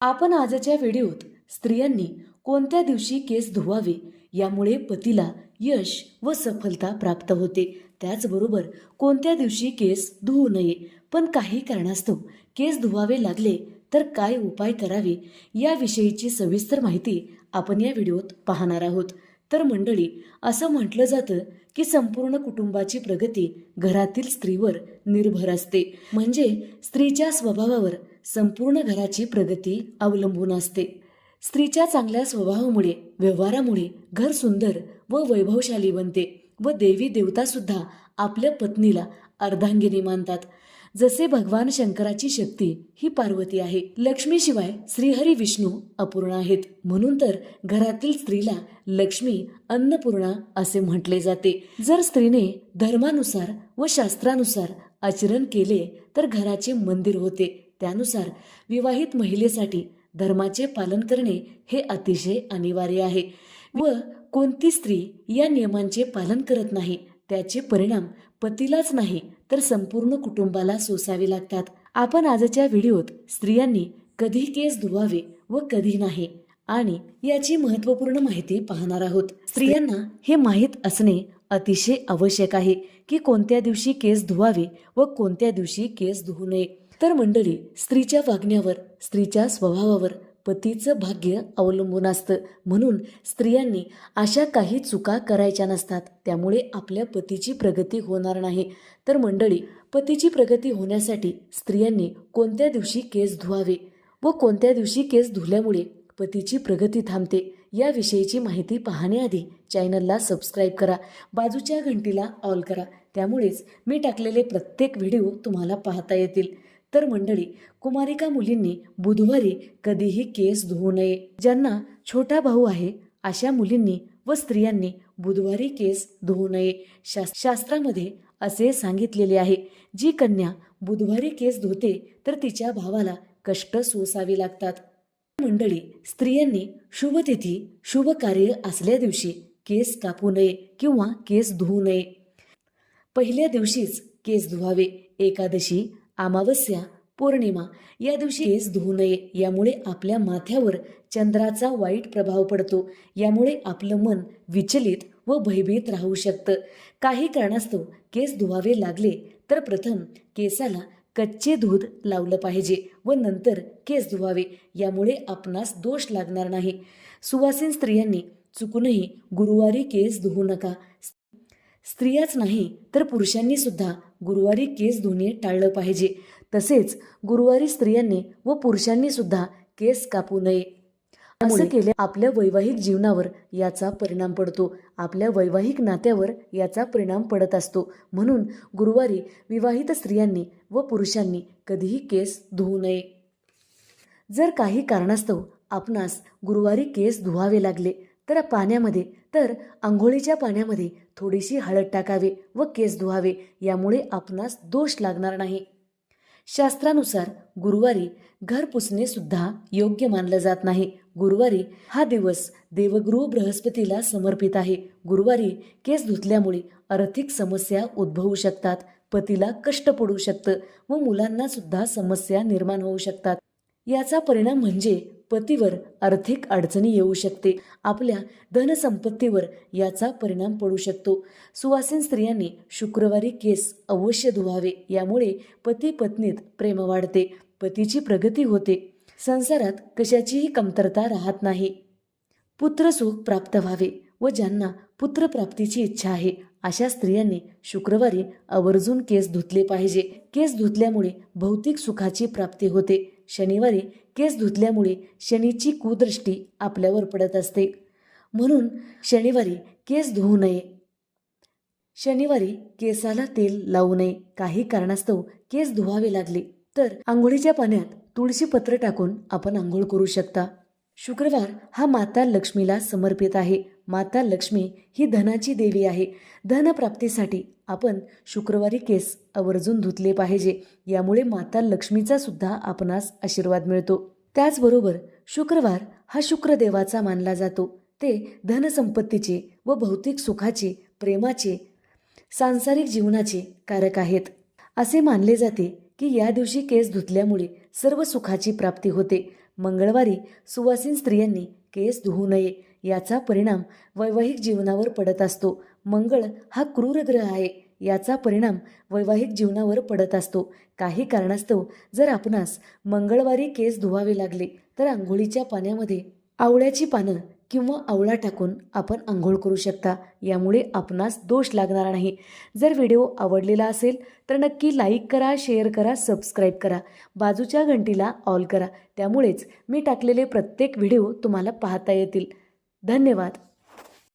आपण आजच्या व्हिडिओत स्त्रियांनी कोणत्या दिवशी केस धुवावे यामुळे पतीला यश व सफलता प्राप्त होते. त्याचबरोबर कोणत्या दिवशी केस धुवू नये पण काही कारणास्तव केस धुवावे लागले तर काय उपाय करावे याविषयीची सविस्तर माहिती आपण या व्हिडिओत पाहणार आहोत. तर मंडळी असं म्हटलं जातं की संपूर्ण कुटुंबाची प्रगती घरातील स्त्रीवर निर्भर असते. म्हणजे स्त्रीच्या स्वभावावर संपूर्ण घराची प्रगती अवलंबून असते. स्त्रीच्या चांगल्या स्वभावामुळे व्यवहारामुळे घर सुंदर व वैभवशाली बनते व देवी देवतासुद्धा आपल्या पत्नीला अर्धांगिनी मानतात. जसे भगवान शंकराची शक्ती ही पार्वती आहे लक्ष्मीशिवाय श्रीहरी विष्णू अपूर्ण आहेत. म्हणून तर घरातील स्त्रीला लक्ष्मी अन्नपूर्णा असे म्हटले जाते. जर स्त्रीने धर्मानुसार व शास्त्रानुसार आचरण केले तर घराचे मंदिर होते. त्यानुसार विवाहित महिलेसाठी धर्माचे पालन करणे हे अतिशय अनिवार्य आहे. व कोणती स्त्री या नियमांचे पालन करत नाही त्याचे परिणाम पतीलाच नाही तर संपूर्ण कुटुंबाला सोसावे लागतात. आपण आजच्या व्हिडिओत स्त्रियांनी कधी केस धुवावे व कधी नाही आणि याची महत्त्वपूर्ण माहिती पाहणार आहोत. स्त्रियांना हे माहीत असणे अतिशय आवश्यक आहे की कोणत्या दिवशी केस धुवावे व कोणत्या दिवशी केस धुवू नये. तर मंडळी स्त्रीच्या वागण्यावर स्त्रीच्या स्वभावावर पतीचं भाग्य अवलंबून असतं. म्हणून स्त्रियांनी अशा काही चुका करायच्या नसतात. त्यामुळे आपल्या पतीची प्रगती होणार नाही. तर मंडळी पतीची प्रगती होण्यासाठी स्त्रियांनी कोणत्या दिवशी केस धुवावे व कोणत्या दिवशी केस धुल्यामुळे पतीची प्रगती थांबते याविषयीची माहिती पाहण्याआधी चॅनलला सबस्क्राईब करा. बाजूच्या घंटीला ऑल करा. त्यामुळेच मी टाकलेले प्रत्येक व्हिडिओ तुम्हाला पाहता येतील. तर मंडळी कुमारिका मुलींनी बुधवारी कधीही केस धुवू नये. ज्यांना छोटा भाऊ आहे अशा मुलींनी व स्त्रियांनी बुधवारी केस धुवू नये. शास शास्त्रामध्ये असे सांगितलेले आहे जी कन्या बुधवारी केस धुते तर तिच्या भावाला कष्ट सोसावे लागतात. मंडळी स्त्रियांनी शुभतिथी शुभ कार्य असल्या दिवशी केस कापू नये किंवा केस धुवू नये. पहिल्या दिवशीच केस धुवावे. एकादशी अमावस्या पौर्णिमा या दिवशी केस धुवू नये. यामुळे आपल्या माथ्यावर चंद्राचा वाईट प्रभाव पडतो. यामुळे आपलं मन विचलित व भयभीत राहू शकतं. काही कारणास्तव केस धुवावे लागले तर प्रथम केसाला कच्चे दूध लावलं पाहिजे व नंतर केस धुवावे. यामुळे आपणास दोष लागणार नाही. सुवासीन स्त्रियांनी चुकूनही गुरुवारी केस धुवू नका. स्त्रियाच नाही तर पुरुषांनी सुद्धा गुरुवारी केस धुणे टाळलं पाहिजे. तसेच गुरुवारी स्त्रियांनी व पुरुषांनी सुद्धा केस कापू नये. असं केले आपल्या वैवाहिक जीवनावर याचा परिणाम पडतो. आपल्या वैवाहिक नात्यावर याचा परिणाम पडत असतो. म्हणून गुरुवारी विवाहित स्त्रियांनी व पुरुषांनी कधीही केस धुवू नये. जर काही कारणास्तव आपणास गुरुवारी केस धुवावे लागले तर पाण्यामध्ये तर आंघोळीच्या पाण्यामध्ये थोडीशी हळद टाकावे व केस धुवावे यामुळे आपणास दोष लागणार नाही. शास्त्रानुसार गुरुवारी घर पुसणे सुद्धा योग्य मानलं जात नाही. गुरुवारी हा दिवस देवगुरु बृहस्पतीला समर्पित आहे. गुरुवारी केस धुतल्यामुळे आर्थिक समस्या उद्भवू शकतात पतीला कष्ट पडू शकतं व मुलांना सुद्धा समस्या निर्माण होऊ शकतात. याचा परिणाम म्हणजे पतीवर आर्थिक अडचणी येऊ शकते. आपल्या धनसंपत्तीवर याचा परिणाम पडू शकतो. सुवासीन स्त्रियांनी शुक्रवारी केस अवश्य धुवावे यामुळे पती पत्नीत प्रेम वाढते पतीची प्रगती होते. संसारात कशाचीही कमतरता राहत नाही. पुत्रसुख प्राप्त व्हावे व ज्यांना पुत्रप्राप्तीची इच्छा आहे अशा स्त्रियांनी शुक्रवारी आवर्जून केस धुतले पाहिजे. केस धुतल्यामुळे भौतिक सुखाची प्राप्ती होते. शनिवारी केस धुतल्यामुळे शनीची कुदृष्टी आपल्यावर पडत असते. म्हणून शनिवारी केस धुवू नये. शनिवारी केसाला तेल लावू नये. काही कारणास्तव केस धुवावे लागले तर आंघोळीच्या पाण्यात तुळशी पत्र टाकून आपण आंघोळ करू शकता. शुक्रवार हा माता लक्ष्मीला समर्पित आहे. माता लक्ष्मी ही धनाची देवी आहे. धनप्राप्तीसाठी आपण शुक्रवारी केस आवर्जून धुतले पाहिजे. यामुळे माता लक्ष्मीचा सुद्धा आपणास आशीर्वाद मिळतो. त्याचबरोबर शुक्रवार हा शुक्रदेवाचा मानला जातो. ते धनसंपत्तीचे व भौतिक सुखाचे प्रेमाचे सांसारिक जीवनाचे कारक आहेत. असे मानले जाते की या दिवशी केस धुतल्यामुळे सर्व सुखाची प्राप्ती होते. मंगळवारी सुवासीन स्त्रियांनी केस धुवू नये याचा परिणाम वैवाहिक जीवनावर पडत असतो. मंगळ हा क्रूर ग्रह आहे. याचा परिणाम वैवाहिक जीवनावर पडत असतो. काही कारणास्तव जर आपणास मंगळवारी केस धुवावे लागले तर आंघोळीच्या पाण्यामध्ये आवळ्याची पानं किंवा आवळा टाकून आपण आंघोळ करू शकता. यामुळे आपणास दोष लागणार नाही. जर व्हिडिओ आवडलेला असेल तर नक्की लाईक करा शेअर करा सबस्क्राईब करा. बाजूच्या घंटीला ऑल करा. त्यामुळेच मी टाकलेले प्रत्येक व्हिडिओ तुम्हाला पाहता येतील. धन्यवाद.